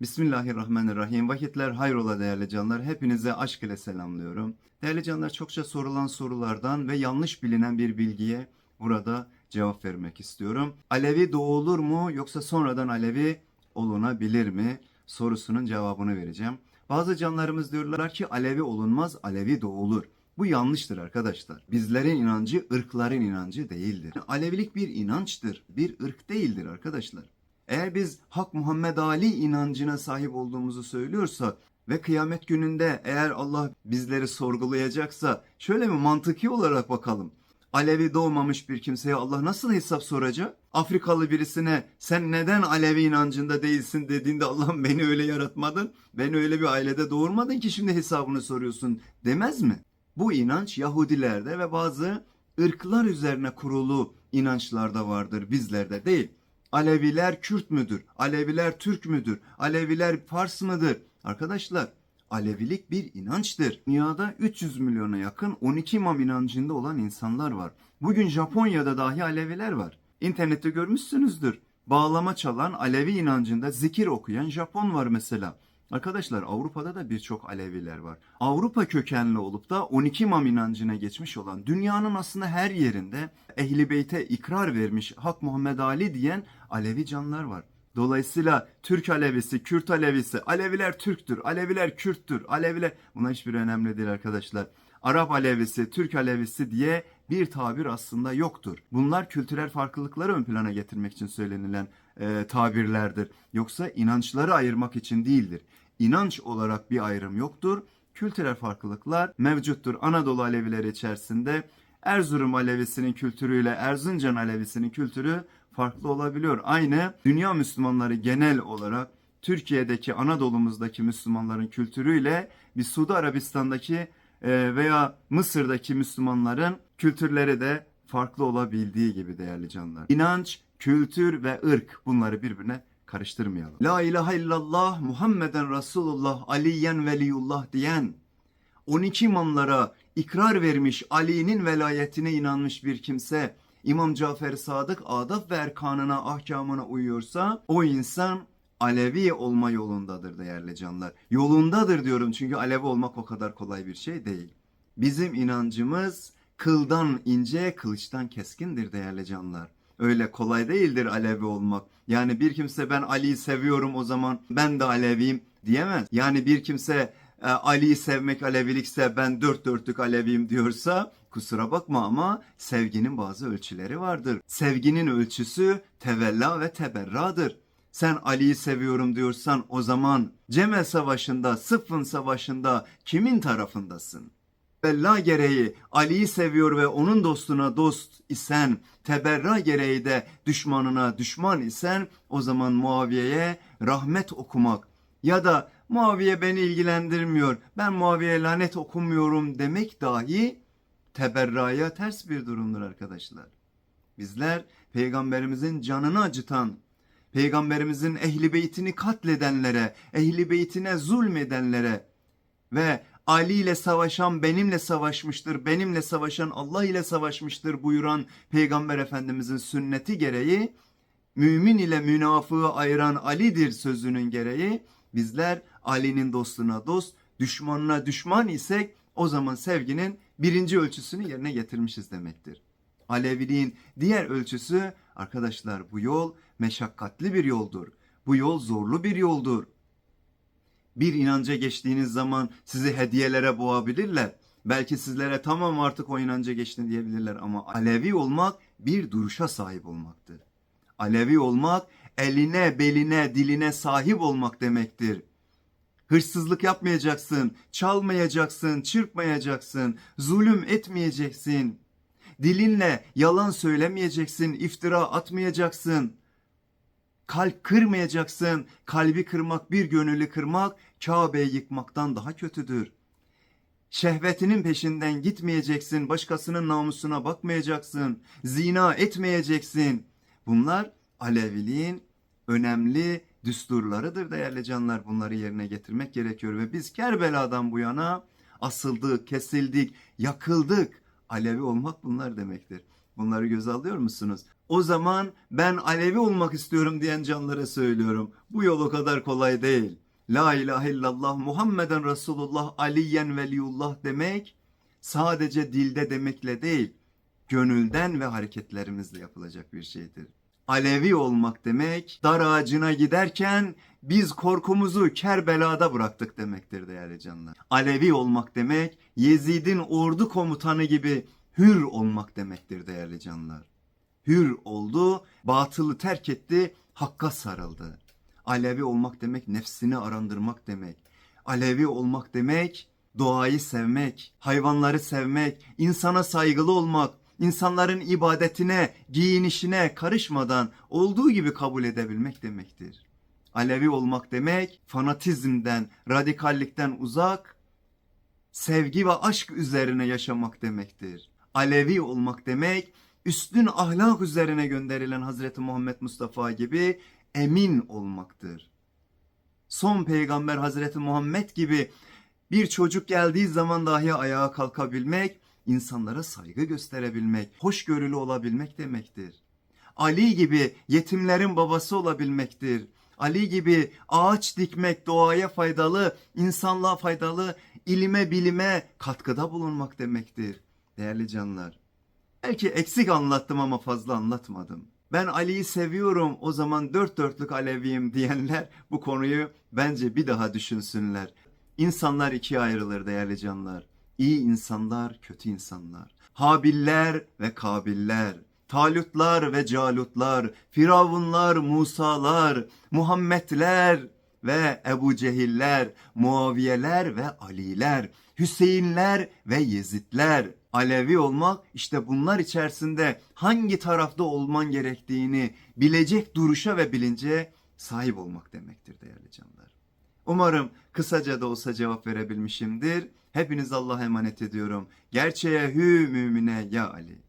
Bismillahirrahmanirrahim. Vakitler hayrola değerli canlar. Hepinize aşk ile selamlıyorum. Değerli canlar çokça sorulan sorulardan ve yanlış bilinen bir bilgiye burada cevap vermek istiyorum. Alevi doğulur mu yoksa sonradan Alevi olunabilir mi sorusunun cevabını vereceğim. Bazı canlarımız diyorlar ki Alevi olunmaz, Alevi doğulur. Bu yanlıştır arkadaşlar. Bizlerin inancı ırkların inancı değildir. Alevilik bir inançtır, bir ırk değildir arkadaşlar. Eğer biz Hak Muhammed Ali inancına sahip olduğumuzu söylüyorsak ve kıyamet gününde eğer Allah bizleri sorgulayacaksa şöyle mi mantıki olarak bakalım. Alevi doğmamış bir kimseye Allah nasıl hesap soracak? Afrikalı birisine sen neden Alevi inancında değilsin dediğinde Allah'ım beni öyle yaratmadın, beni öyle bir ailede doğurmadın ki şimdi hesabını soruyorsun demez mi? Bu inanç Yahudilerde ve bazı ırklar üzerine kurulu inançlarda vardır bizlerde değil. Aleviler Kürt müdür? Aleviler Türk müdür? Aleviler Fars mıdır? Arkadaşlar Alevilik bir inançtır. Dünyada 300 milyona yakın 12 imam inancında olan insanlar var. Bugün Japonya'da dahi Aleviler var. İnternette görmüşsünüzdür. Bağlama çalan Alevi inancında zikir okuyan Japon var mesela. Arkadaşlar Avrupa'da da birçok Aleviler var. Avrupa kökenli olup da 12 imam inancına geçmiş olan dünyanın aslında her yerinde Ehli Beyt'e ikrar vermiş Hak Muhammed Ali diyen Alevi canlar var. Dolayısıyla Türk Alevisi, Kürt Alevisi, Aleviler Türktür, Aleviler Kürttür, Aleviler... Bunlar hiçbir önemli değil arkadaşlar. Arap Alevisi, Türk Alevisi diye bir tabir aslında yoktur. Bunlar kültürel farklılıkları ön plana getirmek için söylenilen e, tabirlerdir. Yoksa inançları ayırmak için değildir. İnanç olarak bir ayrım yoktur. Kültürel farklılıklar mevcuttur. Anadolu Alevileri içerisinde Erzurum Alevisinin kültürüyle Erzincan Alevisinin kültürü farklı olabiliyor. Aynı dünya Müslümanları genel olarak Türkiye'deki Anadolu'muzdaki Müslümanların kültürüyle bir Suudi Arabistan'daki e, veya Mısır'daki Müslümanların kültürleri de farklı olabildiği gibi değerli canlar. İnanç, kültür ve ırk bunları birbirine karıştırmayalım. La ilahe illallah Muhammeden Resulullah Aliyen Veliyullah diyen 12 imamlara ikrar vermiş Ali'nin velayetine inanmış bir kimse İmam Cafer Sadık adab ve erkanına ahkamına uyuyorsa o insan Alevi olma yolundadır değerli canlar. Yolundadır diyorum çünkü Alevi olmak o kadar kolay bir şey değil. Bizim inancımız kıldan ince, kılıçtan keskindir değerli canlar. Öyle kolay değildir Alevi olmak. Yani bir kimse ben Ali'yi seviyorum o zaman ben de Aleviyim diyemez. Yani bir kimse e, Ali'yi sevmek Alevilikse ben dört dörtlük Aleviyim diyorsa kusura bakma ama sevginin bazı ölçüleri vardır. Sevginin ölçüsü tevella ve teberradır. Sen Ali'yi seviyorum diyorsan o zaman Cemel Savaşı'nda, Sıffın Savaşı'nda kimin tarafındasın? Bella gereği Ali'yi seviyor ve onun dostuna dost isen, teberra gereği de düşmanına düşman isen o zaman Muaviye'ye rahmet okumak ya da Muaviye beni ilgilendirmiyor, ben Muaviye'ye lanet okumuyorum demek dahi teberraya ters bir durumdur arkadaşlar. Bizler peygamberimizin canını acıtan, peygamberimizin ehli beytini katledenlere, ehli beytine zulmedenlere ve Ali ile savaşan benimle savaşmıştır, benimle savaşan Allah ile savaşmıştır buyuran Peygamber Efendimizin sünneti gereği, mümin ile münafığı ayıran Ali'dir sözünün gereği, bizler Ali'nin dostuna dost, düşmanına düşman isek o zaman sevginin birinci ölçüsünü yerine getirmişiz demektir. Aleviliğin diğer ölçüsü arkadaşlar bu yol meşakkatli bir yoldur. Bu yol zorlu bir yoldur. Bir inanca geçtiğiniz zaman sizi hediyelere boğabilirler. Belki sizlere tamam artık o inanca geçtin diyebilirler ama Alevi olmak bir duruşa sahip olmaktır. Alevi olmak eline, beline, diline sahip olmak demektir. Hırsızlık yapmayacaksın, çalmayacaksın, çırpmayacaksın, zulüm etmeyeceksin. Dilinle yalan söylemeyeceksin, iftira atmayacaksın. Kalp kırmayacaksın. Kalbi kırmak, bir gönüllü kırmak Kabe'yi yıkmaktan daha kötüdür. Şehvetinin peşinden gitmeyeceksin, başkasının namusuna bakmayacaksın, zina etmeyeceksin. Bunlar Aleviliğin önemli düsturlarıdır değerli canlar. Bunları yerine getirmek gerekiyor ve biz Kerbela'dan bu yana asıldık, kesildik, yakıldık. Alevi olmak bunlar demektir. Bunları göze alıyor musunuz? O zaman ben Alevi olmak istiyorum diyen canlara söylüyorum. Bu yol o kadar kolay değil. La ilahe illallah Muhammeden Resulullah Aliyen Veliyullah demek sadece dilde demekle değil, gönülden ve hareketlerimizle yapılacak bir şeydir. Alevi olmak demek dar ağacına giderken biz korkumuzu Kerbela'da bıraktık demektir değerli canlar. Alevi olmak demek Yezid'in ordu komutanı gibi hür olmak demektir değerli canlar. Hür oldu, batılı terk etti, hakka sarıldı. Alevi olmak demek nefsini arındırmak demek. Alevi olmak demek doğayı sevmek, hayvanları sevmek, insana saygılı olmak, insanların ibadetine, giyinişine karışmadan olduğu gibi kabul edebilmek demektir. Alevi olmak demek fanatizmden, radikallikten uzak, sevgi ve aşk üzerine yaşamak demektir. Alevi olmak demek üstün ahlak üzerine gönderilen Hazreti Muhammed Mustafa gibi emin olmaktır. Son peygamber Hazreti Muhammed gibi bir çocuk geldiği zaman dahi ayağa kalkabilmek, insanlara saygı gösterebilmek, hoşgörülü olabilmek demektir. Ali gibi yetimlerin babası olabilmektir. Ali gibi ağaç dikmek doğaya faydalı, insanlığa faydalı, ilime bilime katkıda bulunmak demektir. Değerli canlar, belki eksik anlattım ama fazla anlatmadım. Ben Ali'yi seviyorum o zaman dört dörtlük Aleviyim diyenler bu konuyu bence bir daha düşünsünler. İnsanlar ikiye ayrılır değerli canlar. İyi insanlar, kötü insanlar. Habiller ve Kabiller. Talutlar ve Calutlar. Firavunlar, Musalar. Muhammedler ve Ebu Cehiller. Muaviyeler ve Aliler. Hüseyinler ve Yezidler. Alevi olmak işte bunlar içerisinde hangi tarafta olman gerektiğini bilecek duruşa ve bilince sahip olmak demektir değerli canlar. Umarım kısaca da olsa cevap verebilmişimdir. Hepiniz Allah'a emanet ediyorum. Gerçeğe hü mümine ya Ali.